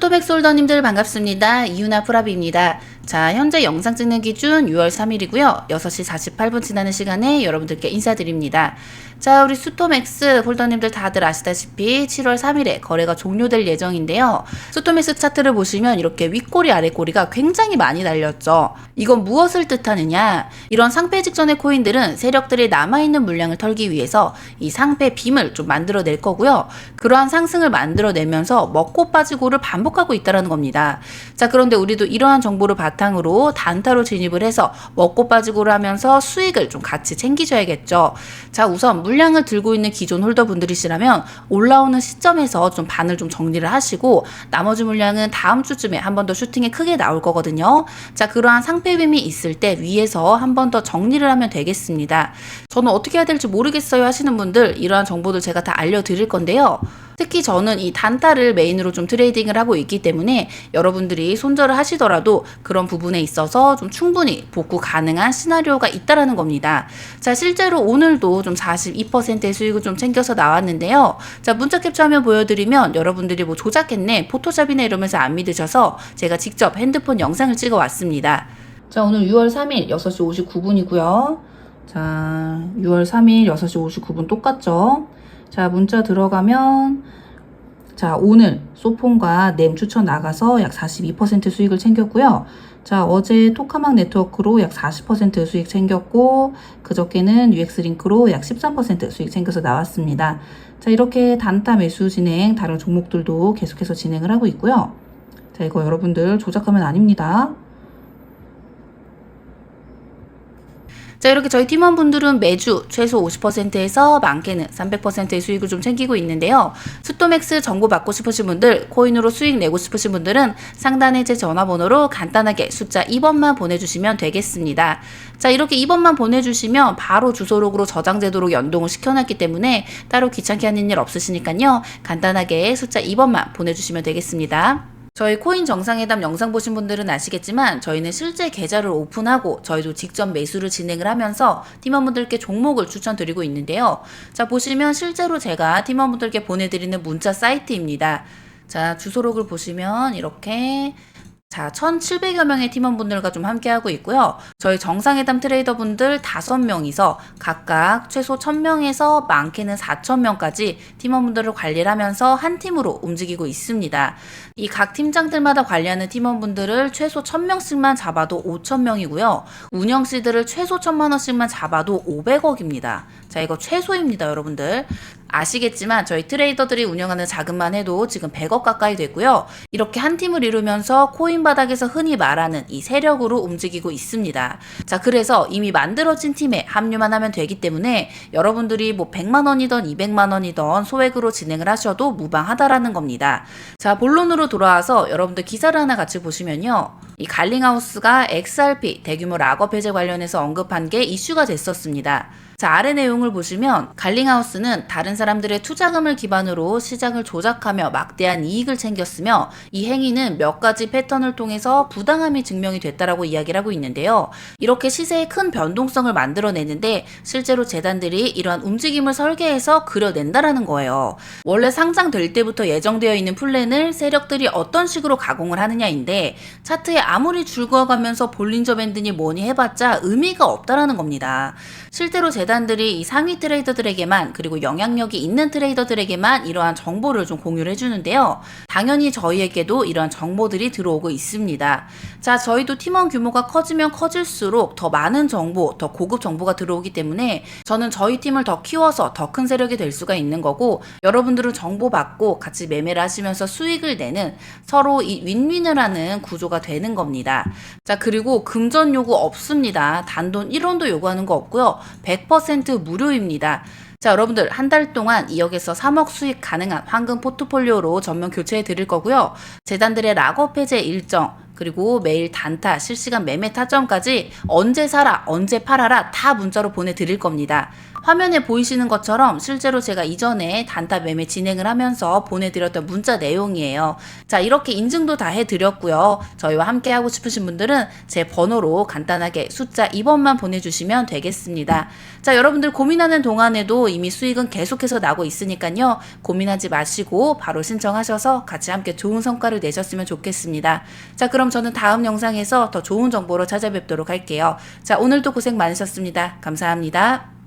수토백 홀더님들 반갑습니다. 이윤아 프라비입니다. 자, 현재 영상 찍는 기준 6월 3일이고요. 6시 48분 지나는 시간에 여러분들께 인사드립니다. 자, 우리 수토맥스 홀더님들 다들 아시다시피 7월 3일에 거래가 종료될 예정인데요. 수토맥스 차트를 보시면 이렇게 윗꼬리 아랫꼬리가 굉장히 많이 달렸죠. 이건 무엇을 뜻하느냐? 이런 상패 직전의 코인들은 세력들이 남아있는 물량을 털기 위해서 이 상패 빔을 좀 만들어낼 거고요. 그러한 상승을 만들어내면서 먹고 빠지고를 반복하고 있다는 겁니다. 자, 그런데 우리도 이러한 정보를 바탕으로 단타로 진입을 해서 먹고 빠지고를 하면서 수익을 좀 같이 챙기셔야겠죠. 자, 우선 물량을 들고 있는 기존 홀더분들이시라면 올라오는 시점에서 좀 반을 좀 정리를 하시고 나머지 물량은 다음 주쯤에 한 번 더 슈팅이 크게 나올 거거든요. 자, 그러한 상패빔이 있을 때 위에서 한 번 더 정리를 하면 되겠습니다. 저는 어떻게 해야 될지 모르겠어요 하시는 분들 이러한 정보들 제가 다 알려드릴 건데요. 특히 저는 이 단타를 메인으로 좀 트레이딩을 하고 있기 때문에 여러분들이 손절을 하시더라도 그런 부분에 있어서 좀 충분히 복구 가능한 시나리오가 있다라는 겁니다. 자, 실제로 오늘도 좀 42%의 수익을 좀 챙겨서 나왔는데요. 자, 문자 캡처 화면 보여드리면 여러분들이 뭐 조작했네, 포토샵이네 이러면서 안 믿으셔서 제가 직접 핸드폰 영상을 찍어 왔습니다. 자, 오늘 6월 3일 6시 59분이고요. 자, 6월 3일 6시 59분 똑같죠? 자, 문자 들어가면 자, 오늘 소폰과 램 추천 나가서 약 42% 수익을 챙겼고요. 자, 어제 토카막 네트워크로 약 40% 수익 챙겼고, 그저께는 UX링크로 약 13% 수익 챙겨서 나왔습니다. 자, 이렇게 단타 매수 진행, 다른 종목들도 계속해서 진행을 하고 있고요. 자, 이거 여러분들 조작하면 아닙니다. 자, 이렇게 저희 팀원분들은 매주 최소 50%에서 많게는 300%의 수익을 좀 챙기고 있는데요. 수토맥스 정보 받고 싶으신 분들, 코인으로 수익 내고 싶으신 분들은 상단에 제 전화번호로 간단하게 숫자 2번만 보내주시면 되겠습니다. 자, 이렇게 2번만 보내주시면 바로 주소록으로 저장되도록 연동을 시켜놨기 때문에 따로 귀찮게 하는 일 없으시니까요. 간단하게 숫자 2번만 보내주시면 되겠습니다. 저희 코인 정상회담 영상 보신 분들은 아시겠지만 저희는 실제 계좌를 오픈하고 저희도 직접 매수를 진행을 하면서 팀원분들께 종목을 추천드리고 있는데요. 자, 보시면 실제로 제가 팀원분들께 보내드리는 문자 사이트입니다. 자, 주소록을 보시면 이렇게 자, 1,700여 명의 팀원분들과 좀 함께하고 있고요. 저희 정상회담 트레이더분들 5명이서 각각 최소 1,000명에서 많게는 4,000명까지 팀원분들을 관리를 하면서 한 팀으로 움직이고 있습니다. 이 각 팀장들마다 관리하는 팀원분들을 최소 1,000명씩만 잡아도 5,000명이고요. 운영시들을 최소 1,000만 원씩만 잡아도 500억입니다. 자, 이거 최소입니다, 여러분들. 아시겠지만 저희 트레이더들이 운영하는 자금만 해도 지금 100억 가까이 됐고요. 이렇게 한 팀을 이루면서 코인 바닥에서 흔히 말하는 이 세력으로 움직이고 있습니다. 자, 그래서 이미 만들어진 팀에 합류만 하면 되기 때문에 여러분들이 뭐 100만 원이던 200만 원이던 소액으로 진행을 하셔도 무방하다라는 겁니다. 자, 본론으로 돌아와서 여러분들 기사를 하나 같이 보시면요. 이 갈링하우스가 XRP 대규모 락업 해제 관련해서 언급한 게 이슈가 됐었습니다. 자, 아래 내용을 보시면 갈링하우스는 다른 사람들의 투자금을 기반으로 시장을 조작하며 막대한 이익을 챙겼으며 이 행위는 몇 가지 패턴을 통해서 부당함이 증명이 됐다라고 이야기를 하고 있는데요. 이렇게 시세의 큰 변동성을 만들어내는데 실제로 재단들이 이러한 움직임을 설계해서 그려낸다라는 거예요. 원래 상장될 때부터 예정되어 있는 플랜을 세력들이 어떤 식으로 가공을 하느냐인데 차트에 아무리 줄거가면서 볼린저 밴드니 뭐니 해봤자 의미가 없다라는 겁니다. 실제로 재단 들이 이 상위 트레이더들에게만 그리고 영향력이 있는 트레이더들에게만 이러한 정보를 좀 공유를 해주는데요. 당연히 저희에게도 이러한 정보들이 들어오고 있습니다. 자, 저희도 팀원 규모가 커지면 커질수록 더 많은 정보, 더 고급 정보가 들어오기 때문에 저는 저희 팀을 더 키워서 더 큰 세력이 될 수가 있는 거고 여러분들은 정보 받고 같이 매매를 하시면서 수익을 내는 서로 이 윈윈을 하는 구조가 되는 겁니다. 자, 그리고 금전 요구 없습니다. 단돈 1원도 요구하는 거 없고요. 100% 무료입니다. 자, 여러분들 한 달 동안 2억에서 3억 수익 가능한 황금 포트폴리오로 전면 교체해 드릴 거고요. 재단들의 락업 해제 일정 그리고 매일 단타, 실시간 매매 타점까지 언제 사라, 언제 팔아라 다 문자로 보내드릴 겁니다. 화면에 보이시는 것처럼 실제로 제가 이전에 단타 매매 진행을 하면서 보내드렸던 문자 내용이에요. 자, 이렇게 인증도 다 해드렸고요. 저희와 함께 하고 싶으신 분들은 제 번호로 간단하게 숫자 2번만 보내주시면 되겠습니다. 자, 여러분들 고민하는 동안에도 이미 수익은 계속해서 나고 있으니까요. 고민하지 마시고 바로 신청하셔서 같이 함께 좋은 성과를 내셨으면 좋겠습니다. 자, 그럼 저는 다음 영상에서 더 좋은 정보로 찾아뵙도록 할게요. 자, 오늘도 고생 많으셨습니다. 감사합니다.